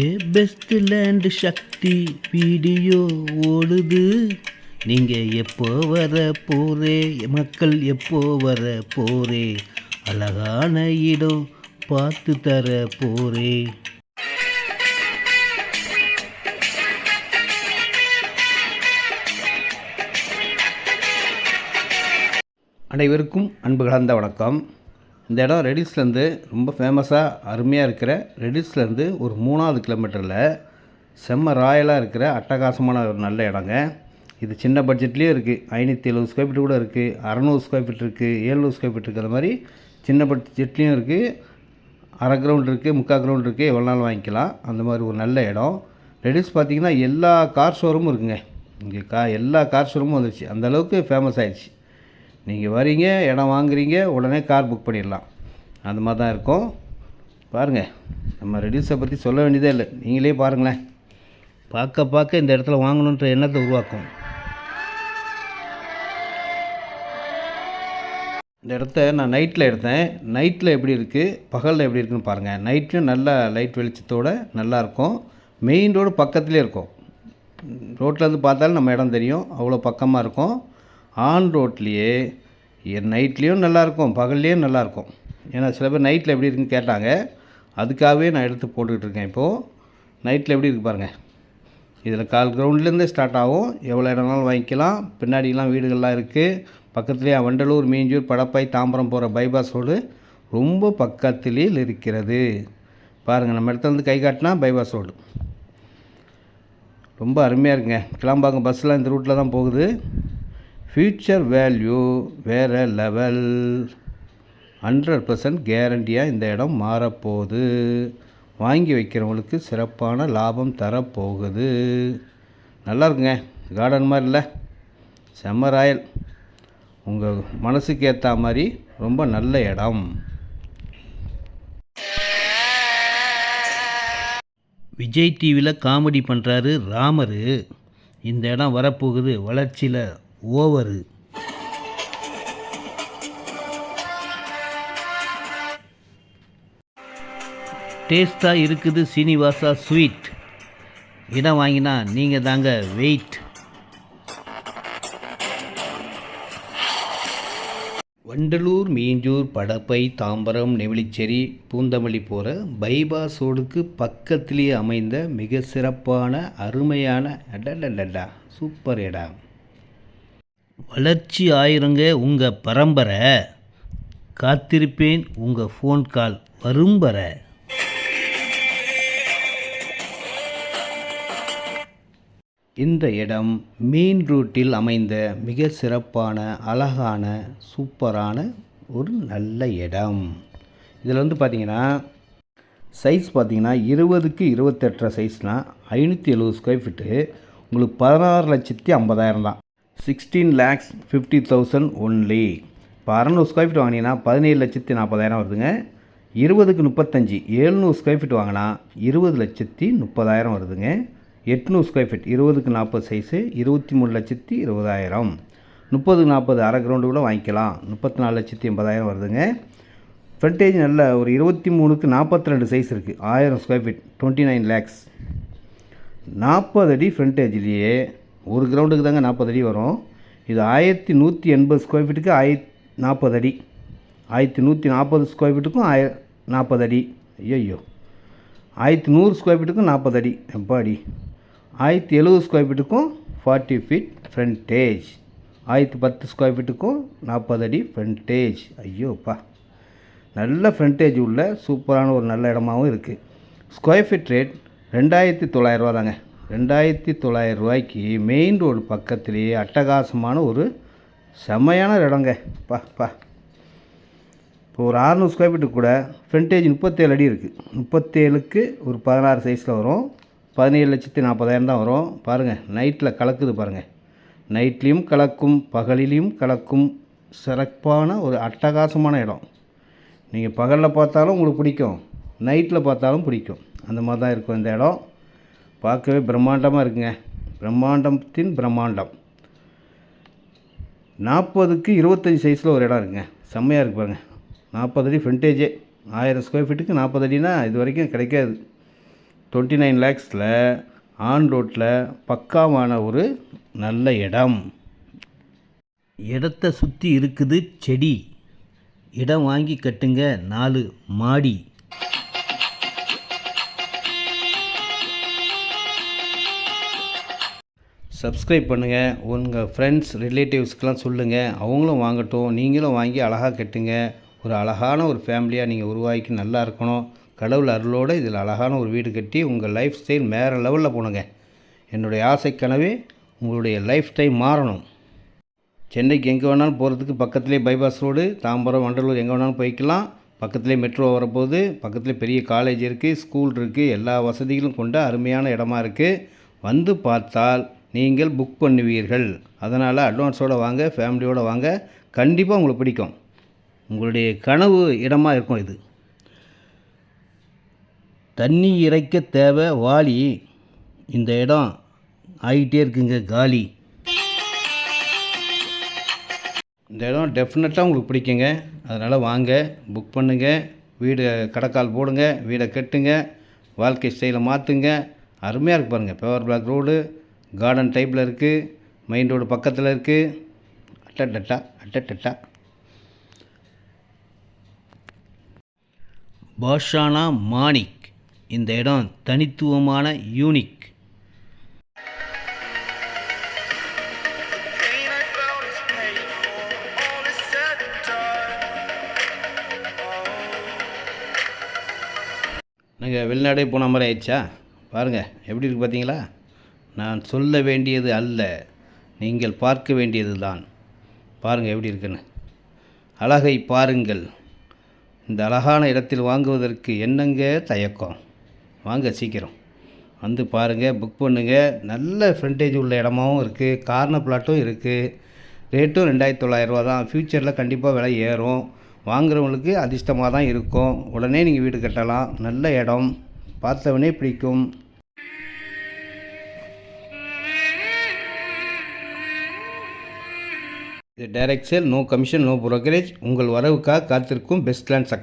A best land Sakthi video ஓடுது. நீங்கள் எப்போ வர போரே மக்கள் எப்போ வர போரே அழகான இடம் பார்த்து தர போரே அனைவருக்கும் அன்பு கலந்த வணக்கம். இந்த இடம் ரெடிஸ்லேருந்து ரொம்ப ஃபேமஸாக அருமையாக இருக்கிற ரெடிஸ்லேருந்து ஒரு மூணாவது கிலோமீட்டரில் செம்ம ராயலாக இருக்கிற அட்டகாசமான ஒரு நல்ல இடங்க. இது சின்ன பட்ஜெட்லேயும் இருக்குது ஐநூற்றி எழுபது ஸ்கொயர் ஃபீட் கூட இருக்குது அறநூறு ஸ்கொயர் ஃபீட் இருக்குது ஏழ்நூறு ஸ்கொயர் ஃபீட் இருக்கிற மாதிரி சின்ன பட்ஜெட்லேயும் இருக்குது அரை கிரவுண்ட் இருக்குது முக்கால் கிரவுண்ட் இருக்குது எவ்வளோ நாள் வாங்கிக்கலாம். அந்த மாதிரி ஒரு நல்ல இடம். ரெடிஸ் பார்த்திங்கன்னா எல்லா கார் ஷோரூமும் இருக்குங்க. இங்கே கா எல்லா கார் ஷோரூமும் வந்துருச்சு. அந்த அளவுக்கு ஃபேமஸ் ஆயிடுச்சு. நீங்கள் வரீங்க இடம் வாங்குறீங்க உடனே கார் புக் பண்ணிடலாம். அந்த மாதிரி தான் இருக்கும். பாருங்கள் நம்ம ரெடியூஸை பற்றி சொல்ல வேண்டியதே இல்லை. நீங்களே பாருங்களேன். பார்க்க பார்க்க இந்த இடத்துல வாங்கணுன்ற எண்ணத்தை உருவாக்கும். இந்த இடத்த நான் நைட்டில் எடுத்தேன். நைட்டில் எப்படி இருக்குது பகலில் எப்படி இருக்குன்னு பாருங்கள் நைட்லையும் நல்லா லைட் வெளிச்சத்தோடு நல்லாயிருக்கும் மெயின் ரோடு பக்கத்துலேயே இருக்கும். ரோட்டில் இருந்து பார்த்தாலும் நம்ம இடம் தெரியும். அவ்வளோ பக்கமாக இருக்கும். ஆன் ரோட்லேயே நைட்லேயும் நல்லாயிருக்கும் பகல்லையும் நல்லாயிருக்கும். ஏன்னா சில பேர் நைட்டில் எப்படி இருக்குன்னு கேட்டாங்க. அதுக்காகவே நான் எடுத்து போட்டுக்கிட்டு இருக்கேன் இப்போது நைட்டில் எப்படி இருக்கு பாருங்கள் இதில் கால் கிரவுண்ட்லேருந்தே ஸ்டார்ட் ஆகும். எவ்வளோ இடம்னாலும் வாங்கிக்கலாம். பின்னாடிலாம் வீடுகள்லாம் இருக்குது பக்கத்துலேயே வண்டலூர் மீஞ்சூர் படப்பாய் தாம்பரம் போகிற பைபாஸ் ரோடு ரொம்ப பக்கத்திலே இருக்கிறது. பாருங்கள் நம்ம இடத்துல வந்து கை காட்டினா பைபாஸ் ரோடு ரொம்ப அருமையாக இருக்குங்க. கிளம்பாங்க பஸ்ஸெலாம் இந்த ரூட்டில் தான் போகுது. ஃப்யூச்சர் வேல்யூ வேறு லெவல் ஹண்ட்ரட் பர்சன்ட் கேரண்டியாக இந்த இடம் மாறப்போகுது. வாங்கி வைக்கிறவங்களுக்கு சிறப்பான லாபம் தரப்போகுது. நல்லா இருக்குங்க. கார்டன் மாதிரி இல்லை. செம்ம ராயல். உங்கள் மனசுக்கு ஏற்ற மாதிரி ரொம்ப நல்ல இடம். விஜய் டிவியில் காமெடி பண்ணுறாரு ராமர். இந்த இடம் வரப்போகுது வளர்ச்சியில். ஓவரு. டேஸ்ட்டாக இருக்குது சீனிவாசா ஸ்வீட். இடம் வாங்கினா நீங்கள் தாங்க வெயிட். வண்டலூர் மீஞ்சூர் படப்பை தாம்பரம் நெவிலிச்சேரி பூந்தமல்லி போகிற பைபாஸ் ரோடுக்கு பக்கத்திலேயே அமைந்த மிக சிறப்பான அருமையான அடடடடா சூப்பர் இடம் வளர்ச்சி ஆயிருங்க உங்கள் பரம்பரை. காத்திருப்பேன் உங்கள் ஃபோன் கால் வரும்பரை. இந்த இடம் மெயின் ரூட்டில் அமைந்த மிக சிறப்பான அழகான சூப்பரான ஒரு நல்ல இடம். இதில் வந்து பார்த்தீங்கன்னா சைஸ் பார்த்தீங்கன்னா இருபதுக்கு இருபத்தெட்டரை சைஸ்னால் ஐநூற்றி எழுபது ஸ்கொயர் ஃபீட்டு உங்களுக்கு பதினாறு லட்சத்தி ஐம்பதாயிரம் தான். Sixteen lakhs fifty thousand only இப்போ அறநூறு ஸ்கொயர் ஃபீட் வாங்கினீங்கன்னா பதினேழு லட்சத்தி நாற்பதாயிரம் வருதுங்க. இருபதுக்கு முப்பத்தஞ்சு ஏழ்நூறு ஸ்கொயர் ஃபீட் வாங்கினா இருபது லட்சத்தி முப்பதாயிரம் வருதுங்க. எட்நூறு ஸ்கொயர் ஃபீட் இருபதுக்கு நாற்பது சைஸு இருபத்தி மூணு லட்சத்தி இருபதாயிரம். முப்பதுக்கு நாற்பது அரை கிரவுண்டு கூட வாங்கிக்கலாம். முப்பத்தி நாலு லட்சத்தி எண்பதாயிரம் வருதுங்க. ஃப்ரண்டேஜ் நல்ல ஒரு இருபத்தி மூணுக்கு நாற்பத்தி ரெண்டு சைஸ் இருக்குது ஆயிரம் square feet twenty nine lakhs நாற்பது அடி ஃப்ரண்டேஜ்லேயே ஒரு கிரவுண்டுக்கு தாங்க நாற்பது அடி வரும். இது ஆயிரத்தி நூற்றி எண்பது ஸ்கொயர் ஃபீட்டுக்கு ஆயிரத்தி நாற்பது அடி. ஆயிரத்தி நூற்றி நாற்பது ஸ்கொயர் ஃபீட்டுக்கும் ஆய நாற்பது அடி. ஐயோ ஆயிரத்தி நூறு ஸ்கொயர் ஃபீட்டுக்கும் நாற்பது அடி. எப்பாடி ஆயிரத்தி எழுபது ஸ்கொயர் ஃபீட்டுக்கும் ஃபார்ட்டி ஃபீட் ஃப்ரண்டேஜ் ஆயிரத்தி பத்து ஸ்கொயர் ஃபீட்டுக்கும் நாற்பது அடி ஃப்ரண்டேஜ் ஐயோப்பா. நல்ல ஃப்ரண்டேஜ் உள்ள சூப்பரான ஒரு நல்ல இடமாவும் இருக்குது ஸ்கொயர் ஃபீட் ரேட் ரெண்டாயிரத்தி தொள்ளாயிரரூவா தாங்க. ரெண்டாயிரத்தி தொள்ளாயிரம் ரூபாய்க்கு மெயின் ரோடு பக்கத்துலேயே அட்டகாசமான ஒரு செம்மையான இடங்க. பா பா. இப்போ ஒரு ஆறுநூறு ஸ்கொயர் ஃபீட்டு கூட ஃப்ரண்டேஜ் முப்பத்தேழு அடி இருக்குது முப்பத்தேழுக்கு ஒரு பதினாறு சைஸில் வரும். பதினேழு லட்சத்தி நாற்பதாயிரம் தான் வரும். பாருங்கள் நைட்டில் கலக்குது பாருங்கள் நைட்லேயும் கலக்கும் பகலிலையும் கலக்கும் சிறப்பான ஒரு அட்டகாசமான இடம். நீங்கள் பகலில் பார்த்தாலும் உங்களுக்கு பிடிக்கும். நைட்டில் பார்த்தாலும் பிடிக்கும். அந்த மாதிரி தான் இருக்கும் இந்த இடம். பார்க்கவே பிரம்மாண்டமாக இருக்குங்க. பிரம்மாண்டத்தின் பிரம்மாண்டம். நாற்பதுக்கு இருபத்தஞ்சி சைஸில் ஒரு இடம் இருக்குங்க. செம்மையாக இருக்கு பாருங்கள் நாற்பது அடி ஃப்ரண்டேஜே ஆயிரம் ஸ்கொயர் ஃபீட்டுக்கு நாற்பது அடினா இது வரைக்கும் கிடைக்காது. டுவெண்ட்டி நைன் லேக்ஸில் ஆன் ரோட்டில் பக்காவான ஒரு நல்ல இடம். இடத்த சுற்றி இருக்குது செடி. இடம் வாங்கி கட்டுங்க. நாலு மாடி. சப்ஸ்கிரைப் பண்ணுங்கள் உங்கள் ஃப்ரெண்ட்ஸ் ரிலேட்டிவ்ஸ்க்கெலாம் சொல்லுங்கள் அவங்களும் வாங்கட்டும். நீங்களும் வாங்கி அழகாக கட்டுங்க. ஒரு அழகான ஒரு ஃபேமிலியாக நீங்கள் உருவாக்கி நல்லா இருக்கணும். கடவுள் அருளோடு இதில் அழகான ஒரு வீடு கட்டி உங்கள் லைஃப் ஸ்டைல் வேறு லெவலில் போகணுங்க என்னுடைய ஆசை கனவே உங்களுடைய லைஃப் ஸ்டைல் மாறணும். சென்னைக்கு எங்கே வேணாலும் போகிறதுக்கு பக்கத்துலேயே பைபாஸ் ரோடு தாம்பரம் வண்டலூர் எங்கே வேணாலும் போய்க்கலாம். பக்கத்துலேயே மெட்ரோ வரப்போகுது. பக்கத்துலேயே பெரிய காலேஜ் இருக்குது ஸ்கூல் இருக்குது எல்லா வசதிகளும் கொண்ட அருமையான இடமா இருக்குது வந்து பார்த்தால் நீங்கள் புக் பண்ணுவீர்கள். அதனால் அட்வான்ஸோடு வாங்க ஃபேமிலியோடு வாங்க. கண்டிப்பாக உங்களுக்கு பிடிக்கும். உங்களுடைய கனவு இடமாக இருக்கும் இது. தண்ணி இறைக்க தேவை வாளி இந்த இடம் ஆகிட்டே இருக்குங்க காலி. இந்த இடம் டெஃபினட்டாக உங்களுக்கு பிடிக்குங்க. அதனால் வாங்க புக் பண்ணுங்கள் வீடு கடைக்கால் போடுங்க வீடை கட்டுங்க. வாழ்க்கை ஸ்டைலை மாற்றுங்க அருமையாக இருக்கு பாருங்கள் பேவர் பிளாக் ரோடு கார்டன் டைப்பில் இருக்குது மெயின் ரோடு பக்கத்தில் இருக்குது அட்டட்டட்டா அட்டட்டட்டா. பாஷானா மாணிக். இந்த இடம் தனித்துவமான யூனிக் நாங்கள் நீங்கள் வெளிநாடே போன மாதிரி ஆயிடுச்சா? பாருங்கள் எப்படி இருக்குது பார்த்தீங்களா நான் சொல்ல வேண்டியது அல்ல நீங்கள் பார்க்க வேண்டியது தான் பாருங்கள் எப்படி இருக்குன்னு. அழகை பாருங்கள். இந்த அழகான இடத்தில் வாங்குவதற்கு என்னங்க தயக்கம்? வாங்க சீக்கிரம். வந்து பாருங்கள் புக் பண்ணுங்கள் நல்ல ஃப்ரண்டேஜ் உள்ள இடமாவும் இருக்குது கார்னர் பிளாட்டும் இருக்குது ரேட்டும் ரெண்டாயிரத்தி தொள்ளாயிரரூவா தான். ஃப்யூச்சரில் கண்டிப்பாக விலை ஏறும். வாங்குறவங்களுக்கு அதிர்ஷ்டமாக தான் இருக்கும். உடனே நீங்கள் வீடு கட்டலாம். நல்ல இடம். பார்த்தவனே பிடிக்கும். இது direct sale no commission no brokerage. உங்கள் வரவுக்காக காத்திருக்கும் பெஸ்ட் லேண்ட் சக்